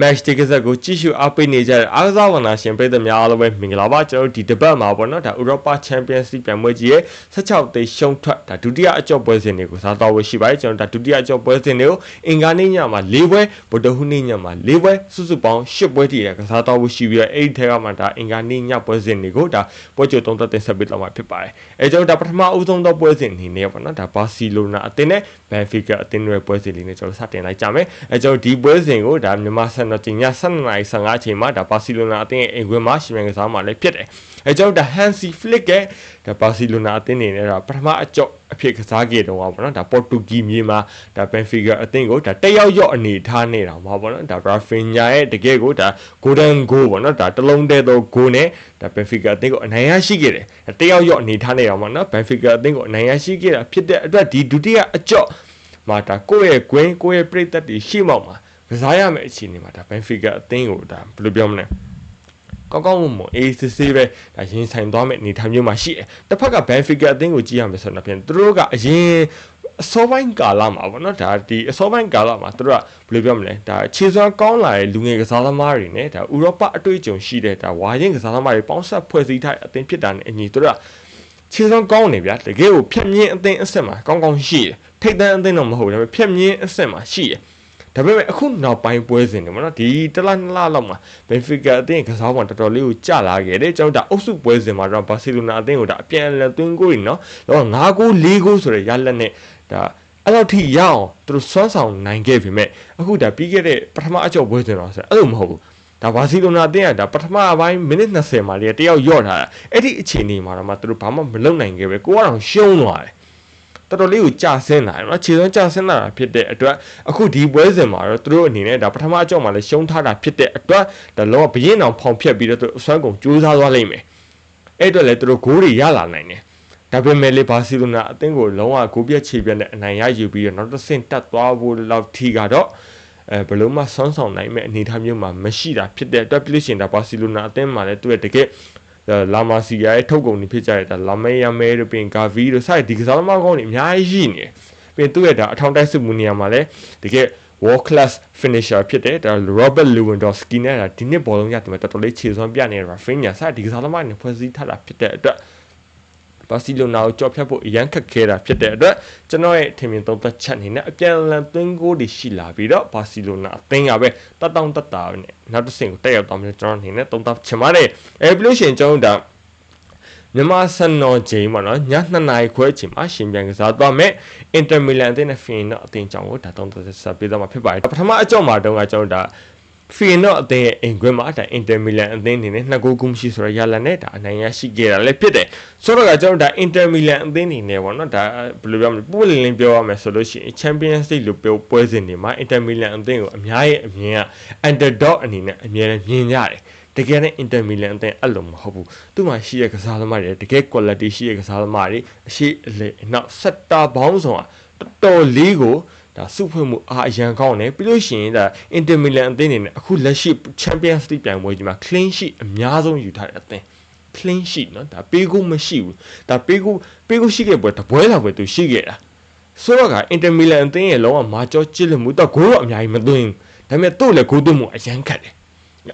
match တိကစားကိုကြည့်ရှုအားပေးနေကြတဲ့အားကစားဝန်သားရှင်ပြည်သူများအားလုံးပဲမင်္ဂလာပါကျွန်တော်တို့ဒီတပတ်မှာပေါ့နော်ဒါဥရောပချန်ပီယံစ်လိပြိုင်ပွဲကြီးရဲ့16သိန်းရှုံးထွက်ဒါဒုတိယအကျော့ပွဲစဉ်တွေကိုစားတော့ဝရှိပါတယ်ကျွန်တော်ဒါဒုတိယအကျော့ပွဲစဉ်တွေကိုအင်္ဂါနေ့ညမှာ၄ပွဲဗုဒ္ဓဟူးနေ့ညမှာ၄ပွဲစုစုပေါင်း၈ပွဲတည်ရကစားတော့ဝရှိပြီးတော့အဲ့ဒီထဲကမှဒါအင်္ဂါနေ့ညပွဲစဉ်တွေကိုဒါပွဲကြိုသုံးသက်တင်ဆက်ပေးတော့မှာဖြစ်ပါတယ်အဲကျွန်တော်ဒါပထမအဦးဆုံးသောပွဲစဉ်အနေနဲ့ပေါ့နော်ဒါဘာစီလိုနာအသင်းနဲ့ဘန်ဖီကာအသင်းတွေပွဲစဉ်လေးနဲ့ကျွန်တော်စတင်လိုက်ကြမယ်အဲကျွန်တော်ဒီပွဲစဉ်ကိုဒါမြန်မာစံတော်ချိန်ည7:15အချိန်မှာဒါဘာစီလိုနာအသင်းရဲ့အိမ်ခွင်းမှာရှင်မြန်ကစားမှာလည်းဖြစ်တယ်အဲကျွန်တော်ဒါဟန်စီဖလစ်ရဲ့ဒါဘာစီလိုနာအသင်းနေနဲ့ဒါပထမအကျော့အဖြစ်ကစားခဲ့တော့ပါဘောနော်ဒါပေါ်တူဂီမြေမှာဒါဘန်ဖီကာအသင်းကိုဒါတက်ရောက်ရော့အနေထားနေတာမှာပေါ့နော်ဒါဘရာဖင်ညာရဲ့တကယ်ကိုဒါဂိုဒန်ဂိုးပေါ့နော်ဒါတလုံးတည်းသောဂိုးနဲ့ဒါဘန်ဖီကာအသင်းကိုအနိုင်ရရှိခဲ့တယ်တက်ရောက်ရော့အနေထားနေတာမှာနော်ဘန်ဖီကာအသင်းကိုအနိုင်ရရှိခဲ့တာဖြစ်တဲ့အတွက်ဒီဒုတိယအကျော့မှာဒါကိုယ့်ရဲ့ green ကိုယ့်ရဲ့ပြိသက်တွေရှိမောက်မှာ ကစားရမယ့်အခြေအနေမှာဒါဘန်ဖီကာအသင်းကိုဒါဘယ်လိုပြောမလဲကောင်းကောင်းမွန်မွန်အေးစစ်စစ်ပဲဒါရင်ဆိုင်သွားမယ့်အနေအထားမျိုးမှာရှိတယ်။တစ်ဖက်ကဘန်ဖီကာအသင်းကိုကြည့်ရမယ်ဆိုတော့ဖြင့်သူတို့ကအရင်အစောပိုင်းကာလမှာပေါ့နော်ဒါဒီအစောပိုင်းကာလမှာသူတို့ကဘယ်လိုပြောမလဲဒါခြေစွမ်းကောင်းလာတဲ့လူငယ်ကစားသမားတွေနဲ့ဒါဥရောပအတွေ့အကြုံရှိတဲ့ဒါဝါရင်ကစားသမားတွေပေါင်းဆက်ဖွဲ့စည်းထားတဲ့အသင်းဖြစ်တာနဲ့အညီသူတို့ကခြေစွမ်းကောင်းနေဗျာတကယ်ကိုဖြတ်မြင့်အသင်းအစ်စ်မှာကောင်းကောင်းရှိတယ်ထိတ်တန်းအသင်းတော့မဟုတ်ဘူးဒါပေမဲ့ဖြတ်မြင့်အစ်စ်မှာရှိတယ် ဒါပေမဲ့အခုနောက်ပိုင်းပွဲစဉ်တွေပေါ့နော်ဒီတစ်လနှစ်လလောက်မှာဘန်ဖီကာအသင်းကစားပုံတော်တော်လေးကိုကျလာခဲ့တယ်ကျွန်တော်ဒါအုပ်စုပွဲစဉ်မှာတော့ဘာစီလိုနာအသင်းကိုဒါအပြန်အလှန်သွင်းကိုတွေနော်တော့9ဂိုး4ဂိုးဆိုတဲ့ရလက်နဲ့ဒါအဲ့လောက်ထိရအောင်သူတို့စွမ်းဆောင်နိုင်ခဲ့ပြီမဲ့အခုဒါပြီးခဲ့တဲ့ပထမအကျော့ပွဲစဉ်တော့ဆိုအဲ့လိုမဟုတ်ဘူးဒါဘာစီလိုနာအသင်းကဒါပထမပိုင်းမိနစ်20မှာလေတယောက်ယော့ထားတာအဲ့ဒီအခြေအနေမှာတော့မှသူတို့ဘာမှမလုပ်နိုင်ခဲ့ပဲကိုကတော့ရှုံးသွားတယ် တော်တော်လေးကိုကြာဆင်းလာတယ်နော်ခြေစွမ်းကြာဆင်းလာတာဖြစ်တဲ့အတွက်အခုဒီပွဲစဉ်မှာတော့သူတို့အနေနဲ့ဒါပထမအကြောက်မှာလည်းရှုံးထားတာဖြစ်တဲ့အတွက်ဒါလောကဘရင်အောင်ဖောင်ဖြတ်ပြီးတော့သူအစွမ်းကုန်ကြိုးစားသွားလိမ့်မယ်အဲ့အတွက်လည်းသူတို့ဂိုးတွေရလာနိုင်တယ်ဒါပေမဲ့လေဘာစီလိုနာအသင်းကိုလုံးဝဂိုးပြက်ခြေပြက်နဲ့အနိုင်ရယူပြီးတော့နောက်တစ်ဆင့်တက်သွားဖို့လောက်ထိကတော့အဲဘလုံးမဆွမ်းဆောင်နိုင်မဲ့အနေအထားမျိုးမှာမရှိတာဖြစ်တဲ့အတွက်ပြလို့ရှိရင်ဒါဘာစီလိုနာအသင်းမှာလည်းသူ့ရဲ့တကယ် လာမာစီယာရဲ့ထုတ်ကုန်တွေဖြစ်ကြတဲ့ဒါလာမေယမဲတို့ပြင်ဂါဗီတို့စတဲ့ဒီကစားသမားကောင်းတွေအများကြီးရှိနေတယ်ပြင်သူ့ရဲ့ဒါအထောင်တိုက်စစ်မှုနေရာမှာလည်းတကယ် world class finisher ဖြစ်တဲ့ဒါ Robert Lewandowski နဲ့ဒါဒီနှစ်ဘောလုံးရတယ်မှာတော်တော်လေးခြေစွမ်းပြနေတာ Rafinha စတဲ့ဒီကစားသမားတွေဖွဲ့စည်းထားတာဖြစ်တဲ့အတွက် ဘာစီလိုနာကိုကြော်ဖြတ်ဖို့အရန်ခက်ခဲတာဖြစ်တဲ့အတွက်ကျွန်တော်ရဲ့ထင်မြင်သုံးသပ်ချက်အနေနဲ့အပြန်အလှန်သွင်းကိုတွေရှိလာပြီးတော့ဘာစီလိုနာအသင်းကပဲတတ်တောင်းတတ်တာနဲ့နောက်တစ်ဆင့်ကိုတက်ရောက်သွားမယ်ကျွန်တော်အနေနဲ့သုံးသပ်ချင်ပါတယ်အဲပြီးလို့ရှိရင်ကျွန်တော်တို့မြန်မာစံတော်ချိန်ပေါ့နော်ည2နာရီခွဲအချိန်မှာရှင်ပြန်ကစားသွားမယ်အင်တာမီလန်အသင်းနဲ့ဖီယင်တော့အသင်းကြောင့်ကိုဒါသုံးသပ်ဆက်ပေးသွားမှာဖြစ်ပါတယ်ပထမအကြော့မှာတုန်းကကျွန်တော်ဒါ ဖီယင်တော့အသင်းရဲ့အိမ်ခွင်းမှာဒါအင်တာမီလန်အသင်းအနေနဲ့နှစ်ဂိုးကူးမရှိဆိုတော့ရလာနဲ့ဒါအနိုင်ရရှိခဲ့တာလည်းဖြစ်တယ်ဆိုတော့ကကျွန်တော်ဒါအင်တာမီလန်အသင်းအနေနဲ့ပေါ့နော်ဒါဘယ်လိုပြောမလဲပို့လင်းလင်းပြောရမယ်ဆိုလို့ရှိရင်ချန်ပီယံစ်လိလို့ပြောပွဲစဉ်တွေမှာအင်တာမီလန်အသင်းကိုအများရဲ့အမြင်က underdog အနေနဲ့အမြဲတမ်းမြင်ကြတယ်တကယ်နဲ့ Inter Milan အသင်းအဲ့လိုမဟုတ်ဘူးသူ့မှာရှိတဲ့ကစားသမားတွေတကယ် quality ရှိတဲ့ကစားသမားတွေအရှိအလေနောက်စက်တာဘောင်းဆောင်တော်တော်လေးကို ဒါစုဖွဲ့မှုအားအရန်ကောင်းတယ်ပြီးလို့ရှိရင်ဒါ Inter Milan အသင်းနေနဲ့အခုလက်ရှိ Champions League ပြိုင်ပွဲကြီးမှာ clean sheet အများဆုံးယူထားတဲ့အသင်း clean sheet နော်ဒါပေးကိုမရှိဘူးဒါပေးကိုပေးကိုရှိခဲ့ပွဲတပွဲလောက်ပဲသူရှိခဲ့တာဆိုတော့ကအင်တာမီလန်အသင်းရဲ့လောကမာကျော်ချစ်လက်မှုတော့ဂိုးတော့အများကြီးမသွင်းဒါပေမဲ့သူ့လည်းဂိုးသွင်းမှုအရန်ခက်တယ်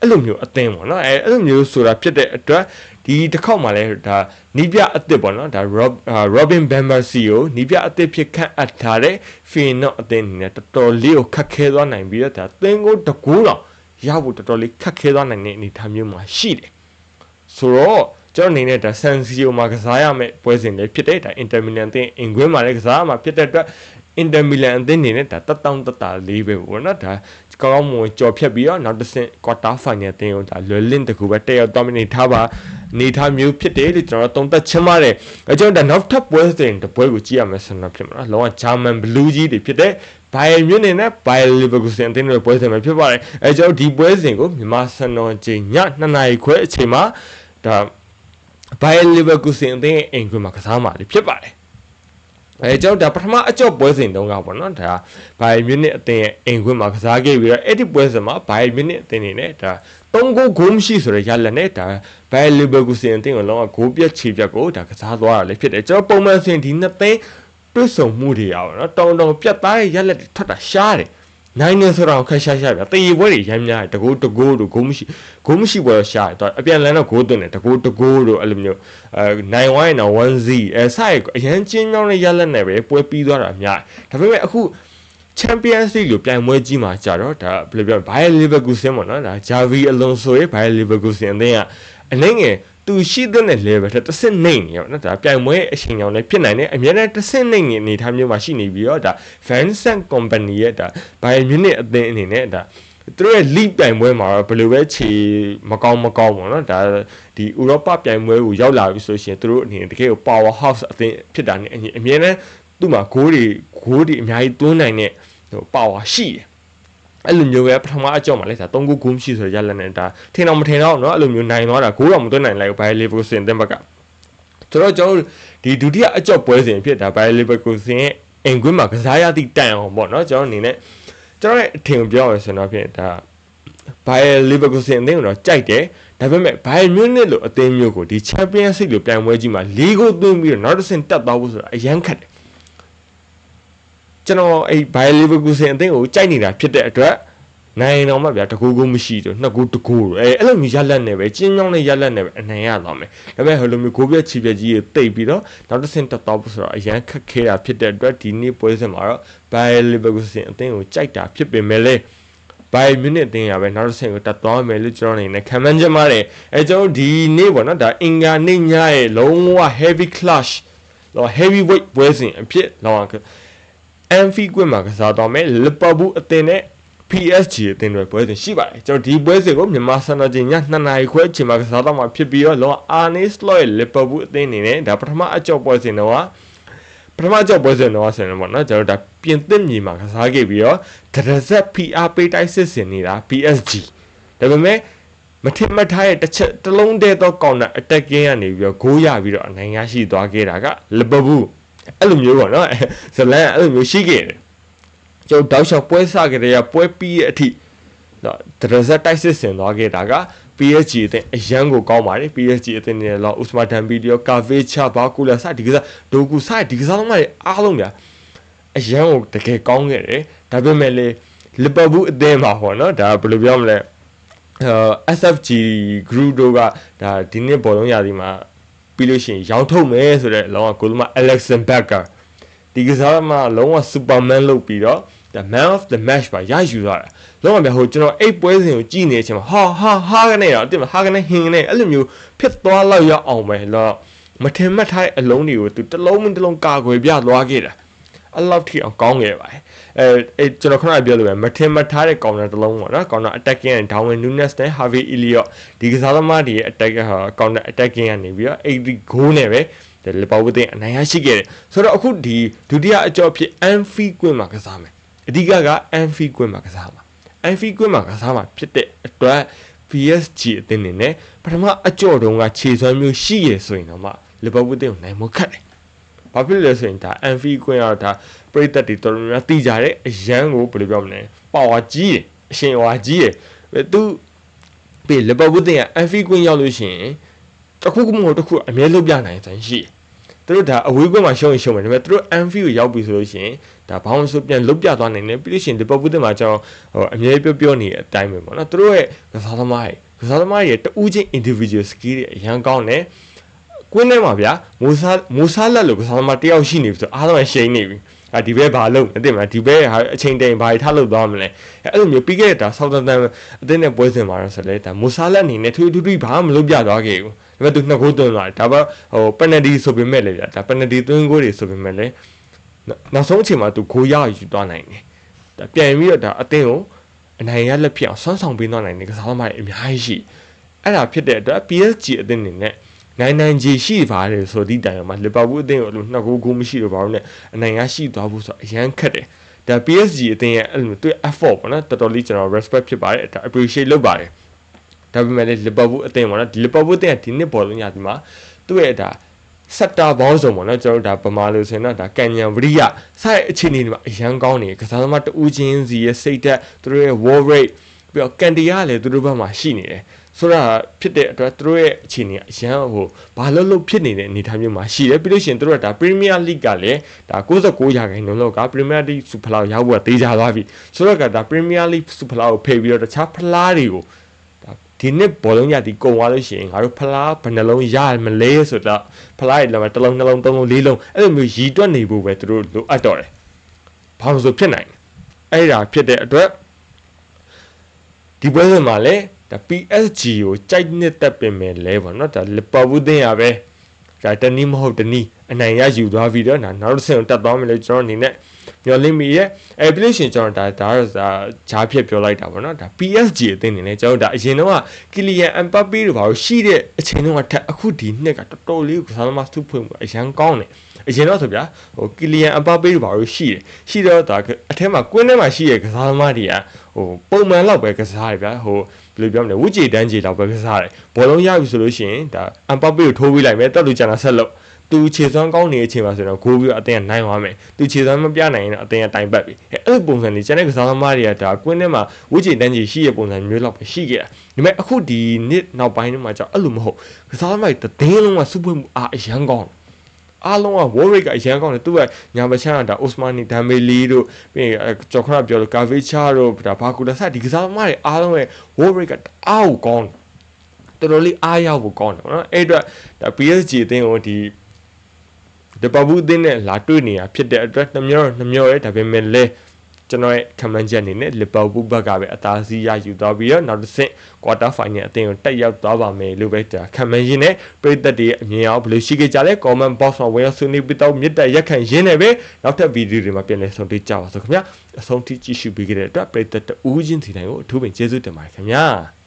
အဲ့လိုမျိုးအသင်းပေါ့နော်အဲအဲ့လိုမျိုးဆိုတာဖြစ်တဲ့အတွက်ဒီတစ်ခေါက်မှလည်းဒါနီးပြအသစ်ပေါ့နော်ဒါ Robin Van Persie ကိုနီးပြအသစ်ဖြစ်ခန့်အပ်ထားတဲ့ Feyenoord အသင်းနဲ့တော်တော်လေးကိုခက်ခဲသွားနိုင်ပြီးတော့ဒါသင်းကိုတကူတော့ရဖို့တော်တော်လေးခက်ခဲသွားနိုင်တဲ့အနေအထားမျိုးမှာရှိတယ်ဆိုတော့ကျွန်တော်အနေနဲ့ဒါ San Siro မှာကစားရမယ့်ပွဲစဉ်လေးဖြစ်တဲ့ဒါ Inter Milan အသင်းအင်ကွင်းမှာလည်းကစားရမှာဖြစ်တဲ့အတွက် Inter Milan အသင်းအနေနဲ့ဒါတတောင်းတတာလေးပဲပေါ့နော်ဒါကောင်းကောင်းမွန်ကြော်ဖြတ်ပြီးတော့နောက်တစ်ဆင့် quarter final အသင်းကိုဒါလွယ်လင့်တကူပဲတက်ရောက်သွားမနေထားပါနေထားမျိုးဖြစ်တယ်လို့ကျွန်တော်သုံးသပ်ချင်ပါတယ်အဲကျွန်တော်ဒါနောက်ထပ်ပွဲစဉ်တစ်ပွဲကိုကြည့်ရမယ်ဆိုတော့ဖြစ်မှာနော်လောက German Blue ကြီးတွေဖြစ်တဲ့ဘိုင်မြူနစ်နဲ့ဘိုင်လီဗာပူးစင်အသင်းတွေပွဲစဉ်မှာဖြစ်ပါတယ်အဲကျွန်တော်ဒီပွဲစဉ်ကိုမြန်မာစံတော်ချိန်ည2နာရီခွဲအချိန်မှာဒါဘိုင်လီဗာပူးစင်အသင်းအိမ်ခွင်မှာကစားမှာဖြစ်ပါတယ် အဲကျွန်တော်ဒါပထမအကျော့ပွဲစဉ်တုန်းကပေါ့နော်ဒါဘိုင်မြူနစ်အသင်းရဲ့အိမ်ခွင်းမှာကစားခဲ့ပြီးတော့အဲ့ဒီပွဲစဉ်မှာဘိုင်မြူနစ်အသင်းနေနဲ့ဒါ၃ဂိုးဂိုးမရှိဆိုရရလက်နဲ့ဒါဘိုင်လီဗာပူးစင်အသင်းကိုလုံးဝဂိုးပြတ်ချေပြတ်ကိုဒါကစားသွားတာလည်းဖြစ်တယ်ကျွန်တော်ပုံမှန်ဆိုရင်ဒီနှစ်သိန်းတွတ်ဆုံမှုတွေရပါတော့တောင်တောင်ပြတ်သားရဲ့ရက်လက်ထွက်တာရှားတယ် နိုင်နေဆိုတော့ခက်ရှာရှာဗျာတရေပွဲတွေရမ်းများတယ်တကိုးတကိုးတို့ဂိုးမရှိဂိုးမရှိပွဲတော့ရှာတယ်တော့အပြန်လန်းတော့ဂိုးသွင်းတယ်တကိုးတကိုးတို့အဲ့လိုမျိုးအဲနိုင်ဝိုင်းတော့ 1Z အဲစရအရန်ချင်းမြောင်းတဲ့ရလက်နဲ့ပဲပွဲပြီးသွားတာအများတယ်ဒါပေမဲ့အခု Champions League ကိုပြိုင်ပွဲကြီးမှာကြာတော့ဒါဘယ်လိုပြော Bayer Leverkusen ပေါ့နော်ဒါ Javi Alonso ရဲ့ Bayer Leverkusen အသင်းကအနှိမ့်ငယ်သူရှိတဲ့ level ထက်တစ်ဆင့်နှိမ့်နေရောနော်ဒါပြိုင်ပွဲအချိန်ကြောင်လည်းဖြစ်နိုင်တယ်အများနဲ့တစ်ဆင့်နှိမ့်နေအနေထားမျိုးမှာရှိနေပြီးတော့ဒါ Vincent Company ရဲ့ဒါ Bayern Munich အသင်းအနေနဲ့ဒါသူတို့ရဲ့ league ပြိုင်ပွဲမှာတော့ဘယ်လိုပဲခြေမကောင်းမကောင်းပေါ့နော်ဒါဒီဥရောပပြိုင်ပွဲကိုရောက်လာပြီဆိုရှင်သူတို့အနေနဲ့တကယ်ကို power house အသင်းဖြစ်တာ ਨੇ အမြဲတမ်း သူ့မှာဂိုးတွေဂိုးတွေအများကြီးသွင်းနိုင်တဲ့ဟို power ရှိတယ်အဲ့လိုမျိုးပဲပထမအကြောင်းမှာလိုက်တာ3ခုဂိုးမရှိဆိုရလက်နဲ့ဒါထင်တော့မထင်တော့เนาะအဲ့လိုမျိုးနိုင်သွားတာဂိုးတော့မသွင်းနိုင်လိုက်ဘူးဘိုင်လီဗာစင်တင်ဘက်ကကျွန်တော်ကျွန်တော်ဒီဒုတိယအကြောက်ပွဲစဉ်ဖြစ်တာဘိုင်လီဗာကိုစင်ရဲ့အင်ကွင်းမှာကစားရသည့်တိုင်အောင်ပေါ့เนาะကျွန်တော်အနေနဲ့ကျွန်တော်ရဲ့အထင်ပြောရဆိုတော့ဖြစ်ဒါဘိုင်လီဗာကိုစင်အသင်းကိုတော့ကြိုက်တယ်ဒါပေမဲ့ဘိုင်မြူနစ်လိုအသင်းမျိုးကိုဒီချန်ပီယံစ်လိလိုပြိုင်ပွဲကြီးမှာ၄ဂိုးသွင်းပြီးတော့နောက်တစ်ဆင့်တက်သွားဖို့ဆိုတာအရန်ခက်တယ် ကျွန်တော်အဲ့ဘိုင်လီဗာကိုစင်အသင်းကိုကြိုက်နေတာဖြစ်တဲ့အတွက်နိုင်တော့မှဗျာတကူကူမရှိတော့နှစ်ကူတကူအဲအဲ့လိုမျိုးရက်လက်နဲ့ပဲကျင်းကြောင်းနဲ့ရက်လက်နဲ့ပဲအနိုင်ရသွားမယ်ဒါပေမဲ့ဟိုလိုမျိုးကိုပြက်ချီပြက်ကြီးတွေတိတ်ပြီးတော့နောက်တစ်ဆင့်တက်တော့ဖို့ဆိုတော့အရန်ခက်ခဲတာဖြစ်တဲ့အတွက်ဒီနေ့ပွဲစဉ်မှာတော့ဘိုင်လီဗာကိုစင်အသင်းကိုကြိုက်တာဖြစ်ပေမဲ့လေဘိုင်မြူနစ်တင်ရပဲနောက်တစ်ဆင့်ကိုတက်သွားမယ်လို့ကျွန်တော်အနေနဲ့ခံမှန်းချက်ပါတယ်အဲကျွန်တော်ဒီနေ့ပေါ့နော်ဒါအင်္ဂါနေ့ညရဲ့လုံးဝ heavy clash တော့ heavy weight ပွဲစဉ်အဖြစ် တော့ Anfield ကွင်းမှာကစားသွားမယ်လီဗာပူးအသင်းနဲ့ PSG အသင်းတွေပွဲစဉ်ရှိပါတယ်ကျွန်တော်ဒီပွဲစဉ်ကိုမြန်မာစံတော်ချိန်ည2နာရီခွဲအချိန်မှာကစားတော့မှာဖြစ်ပြီးတော့လောအာနေစလော့ရဲ့လီဗာပူးအသင်းအနေနဲ့ဒါပထမအကြောက်ပွဲစဉ်တော့ပထမကြောက်ပွဲစဉ်တော့ဆင်တယ်ပေါ့နော်ကျွန်တော်ဒါပြင်သစ်မြေမှာကစားခဲ့ပြီးတော့ဒရဇက် PR ပေးတိုက်စစ်စင်နေတာ PSG ဒါပေမဲ့မထင်မှတ်ထားရဲ့တစ်ချက်တစ်လုံးတည်းသောကောင်တာ attacking ကနေပြီးတော့ဂိုးရပြီးတော့အနိုင်ရရှိသွားခဲ့တာကလီဗာပူး အဲ့လိုမျိုးပေါ့နော်ဇလန်အဲ့လိုမျိုးရှိခဲ့တယ်ကျွန်တော်တောက်လျှောက်ပွဲစကြတဲ့ကပွဲပြီးရဲ့အထိတော့ဒရဇက်တိုက်စစ်ဆင်သွားခဲ့တာက PSG အသင်းအရန်ကိုကောင်းပါတယ် PSG အသင်းနဲ့တော့ Usman Dembele ရော Kavicha ဘာကူလာစဒီကစားဒိုကူစဒီကစားသမားတွေအားလုံးဗျာအရန်ကိုတကယ်ကောင်းခဲ့တယ်ဒါပေမဲ့လေလီဗာပူးအသင်းမှာပေါ့နော်ဒါဘယ်လိုပြောမလဲအဲ SFG group တို့ကဒါဒီနေ့ဘောလုံးရာသီမှာ ပြီးလို့ရှိရင်ရောင်းထုတ်မယ်ဆိုတော့လောကကိုလမ Alexander Becker ဒီကစားသမားလုံးဝ Superman လုပ်ပြီးတော့ the man of the match ပါရယူသွားတာလုံးဝဗျာဟိုကျွန်တော်အိတ်ပွဲစဉ်ကိုကြည့်နေတဲ့အချိန်မှာဟာဟာဟာကနေတော့တင်မဟာကနေဟင်းနေအဲ့လိုမျိုးဖြစ်သွားလောက်ရအောင်ပဲတော့မထင်မှတ်ထားတဲ့အလုံးတွေကိုသူတစ်လုံးမတစ်လုံးကာကွယ်ပြသွားခဲ့တာ အဲ့လောက်ထိအောင်ကောင်းခဲ့ပါတယ်အဲအဲကျွန်တော်ခုနကပြောလို့ပဲမထင်မှတ်ထားတဲ့ကောင်တာတစ်လုံးပေါ့နော်ကောင်တာ attacking နဲ့ Darwin Nunes နဲ့ Harvey Elliott ဒီကစားသမားတွေရဲ့ attack ဟာကောင်တာ attacking ကနေပြီးတော့80 goal နဲ့ပဲဒီလီဗာပူးတင်အနိုင်ရရှိခဲ့တယ်ဆိုတော့အခုဒီဒုတိယအကြော့ဖြစ် Anfield ကွင်းမှာကစားမယ်အဓိကက Anfield ကွင်းမှာကစားမှာ Anfield ကွင်းမှာကစားမှာဖြစ်တဲ့အတွက် PSG အသင်းနေနဲ့ပထမအကြော့တုန်းကခြေစွမ်းမျိုးရှိရဆိုရင်တော့မှလီဗာပူးတင်ကိုနိုင်မခတ်တယ် ဘာဖြစ်လဲဆိုရင်ဒါ Anfield ကွင်းရတာပရိသတ်တွေတော်တော်များတိကြတဲ့အရန်ကိုဘယ်လိုပြောမလဲပါဝါကြီးတယ်အရှင်ဝါကြီးတယ်သူပြီးလီဗာပူးတင်က Anfield ကွင်းရောက်လို့ရှိရင်တခုခုမဟုတ်တခုအမြဲလုပ်ပြနိုင်ဆိုင်ရှိတယ်သူတို့ဒါအဝေးကွင်းမှာရှုံးရင်ရှုံးမယ်ဒါပေမဲ့သူတို့ Anfield ကိုရောက်ပြီဆိုလို့ရှိရင်ဒါဘောင်းဆိုပြန်လုတ်ပြသွားနိုင်တယ်ပြီးလို့ရှိရင်ဒီပတ်ပူးတင်မှာကျွန်တော်ဟိုအမြဲပြောပြောနေတဲ့အတိုင်းပဲပေါ့နော်သူတို့ရဲ့ကစားသမားတွေကစားသမားတွေတူးချင်း individual skill တွေအရန်ကောင်းတယ် ကွင်းထဲမှာဗျာမူဆာမူဆာလက်လို့ကစားသမားတယောက်ရှိနေပြီဆိုအားလုံးရှိနေပြီအာဒီဘဲဘာလုပ်မသိမှာဒီဘဲအချိန်တိန်ဘာထားလို့သွားမလဲအဲ့လိုမျိုးပြီးခဲ့တဲ့ဒါဆောက်တန်တန်အသင်းနဲ့ပွဲစဉ်မှာတော့ဆိုလဲဒါမူဆာလက်အနေနဲ့ထွေးထွေးဘာမှမလုပ်ပြသွားခဲ့ဘူးဒါပေမဲ့သူနှစ်ကိုးသွင်းသွားတယ်ဒါပေမဲ့ဟိုပက်နတီဆိုပေမဲ့လေဗျာဒါပက်နတီသွင်းကိုတွေဆိုပေမဲ့လေနောက်ဆုံးအချိန်မှာသူဂိုးရယူသွားနိုင်တယ်ဒါပြန်ပြီးတော့ဒါအသင်းကိုအနိုင်ရလက်ဖြစ်အောင်ဆွမ်းဆောင်ပေးသွားနိုင်တယ်ကစားသမားတွေအများကြီးရှိအဲ့ဒါဖြစ်တဲ့အတွက် PSG အသင်းအနေနဲ့ နိုင်နိုင်ကြီးရှိပါတယ်ဆိုသည့်တိုင်မှာလီဗာပူးအသင်းကိုအဲ့လိုနှစ်ဂိုးဂိုးမရှိတော့ဘာလို့လဲအနိုင်ရရှိသွားဖို့ဆိုအရန်ခက်တယ်ဒါ PSG အသင်းရဲ့အဲ့လိုသူ effort ပေါ့နော်တော်တော်လေးကျွန်တော် respect ဖြစ်ပါတယ်ဒါ appreciate လုပ်ပါတယ်ဒါပေမဲ့လည်းလီဗာပူးအသင်းပေါ့နော်ဒီလီဗာပူးအသင်းကဒီနှစ်ပေါ်လုံးရဒီမှာသူ့ရဲ့ဒါစက်တာဘောင်းစုံပေါ့နော်ကျွန်တော်တို့ဒါဗမာလို့ဆိုရင်တော့ဒါကန်ညံဝရိယစတဲ့အခြေအနေတွေမှာအရန်ကောင်းနေကစားသမားတူးချင်းစီရဲ့စိတ်သက်သူတို့ရဲ့ war rate ပြီးတော့ကန်တီကလည်းသူတို့ဘက်မှာရှိနေတယ် ဆိုတာဖြစ်တဲ့အတွက်သူတို့ရဲ့အခြေအနေကအရန်ဟိုဘာလို့လို့ဖြစ်နေတဲ့အနေအထားမျိုးမှာရှိတယ်ပြီးလို့ရှိရင်သူတို့ကဒါပရီးမီးယားလိဂ်ကလည်းဒါ69ရာခိုင်နှုန်းလောက်ကပရီးမီးယားလိဂ်စူဖလာကိုရောက်ဖို့တေးကြသွားပြီဆိုတော့ကဒါပရီးမီးယားလိဂ်စူဖလာကိုဖေးပြီးတော့တခြားဖလားတွေကိုဒါဒီနှစ်ဘောလုံးရသည်ကုန်သွားလို့ရှိရင်ငါတို့ဖလားဘယ်နှလုံးရမလဲဆိုတော့ဖလားရဲ့လည်းတစ်လုံးနှလုံးသုံးလုံးလေးလုံးအဲ့လိုမျိုးရည်တွက်နေဖို့ပဲသူတို့လိုအပ်တော့တယ်ဘာလို့ဆိုဖြစ်နိုင်လဲအဲ့ဒါဖြစ်တဲ့အတွက်ဒီပွဲစဉ်မှာလည်း ဒါ PSG ကိုကြိုက်နှစ်သက်ပင်မယ်လဲပေါ့နော်ဒါလီဗာပူးတင်ရပဲဒါတနည်းမဟုတ်တနည်းအနိုင်ရယူသွားပြီးတော့နောက်တစ်ဆင့်ကိုတက်သွားမယ်လို့ကျွန်တော်အနေနဲ့ မျှော်လင့်မိရဲ့အဲပြီးလို့ရှိရင်ကျွန်တော်ဒါဒါတော့ဒါဂျားဖြစ်ပြောလိုက်တာပေါ့နော်ဒါ PSG အသင်းနေလဲကျွန်တော်ဒါအရင်တော့ကီလီယန်အမ်ပါပေတို့ဘာလို့ရှိတဲ့အချိန်တုန်းကထက်အခုဒီနှစ်ကတော်တော်လေးကစားသမားစုဖွင့်မှုအရန်ကောင်းတယ်အရင်တော့ဆိုဗျာဟိုကီလီယန်အမ်ပါပေတို့ဘာလို့ရှိတယ်ရှိတော့ဒါအထက်မှာကွင်းထဲမှာရှိတဲ့ကစားသမားတွေကဟိုပုံမှန်လောက်ပဲကစားတယ်ဗျာဟိုဘယ်လိုပြောမလဲဝစ်ကြေတန်းကြေလောက်ပဲကစားတယ်ဘောလုံးရပြီဆိုလို့ရှိရင်ဒါအမ်ပါပေကိုထိုးပေးလိုက်မယ်တက်လူကျန်တာဆက်လို့ သူခြေစွမ်းကောင်းနေတဲ့အချိန်မှာဆိုတော့ဂိုးပြီးတော့အတင်းကနိုင်သွားမယ်သူခြေစွမ်းမပြနိုင်ရင်တော့အတင်းကတိုင်ပတ်ပြီအဲအဲ့လိုပုံစံလေးကျန်တဲ့ကစားသမားတွေကဒါကွင်းထဲမှာဝစ်ချေတန်းကြီးရှိတဲ့ပုံစံမျိုးလောက်ပဲရှိခဲ့တာဒါပေမဲ့အခုဒီနှစ်နောက်ပိုင်းမှာကျတော့အဲ့လိုမဟုတ်ကစားသမားတွေတည်င်းလုံးကစုပွင့်မှုအားအရန်ကောင်းအားလုံးက Warwick ကအရန်ကောင်းတယ်သူကညာမချမ်းကဒါ Osmani Dembele တို့ပြီးရင်ကျော်ခရပြောလို့ Gavicha တို့ဒါဘာကူတဆဒီကစားသမားတွေအားလုံးရဲ့ Warwick ကအားကိုကောင်းတယ်တော်တော်လေးအားရဖို့ကောင်းတယ်နော်အဲ့အတွက်ဒါ PSG အသင်းကိုဒီ ဒီပဘူးအသင်းနဲ့လာတွေ့နေတာဖြစ်တဲ့အတွက်နှမျောနှမျောရဲဒါပေမဲ့လည်းကျွန်တော်ရဲ့ comment ချက်အနေနဲ့လီဗာပူးဘက်ကပဲအသာစီးရယူသွားပြီးတော့နောက်တစ်ဆင့် quarter final အသင်းကိုတက်ရောက်သွားပါမယ်လို့ပဲဒါ comment ရင်းနဲ့ပြည်သက်တွေအမြင်အောင်ဘယ်လိုရှိခဲ့ကြလဲ comment box မှာဝင်ရောက်ဆွေးနွေးပြီးတော့မြစ်တက်ရက်ခံရင်းနဲ့ပဲနောက်ထပ်ဗီဒီယိုတွေမှာပြန်လည်ဆုံတွေ့ကြပါစို့ခင်ဗျာအဆုံးထိကြည့်ရှုပေးခဲ့တဲ့အတွက်ပြည်သက်တူးချင်းစီတိုင်းကိုအထူးပင်ကျေးဇူးတင်ပါတယ်ခင်ဗျာ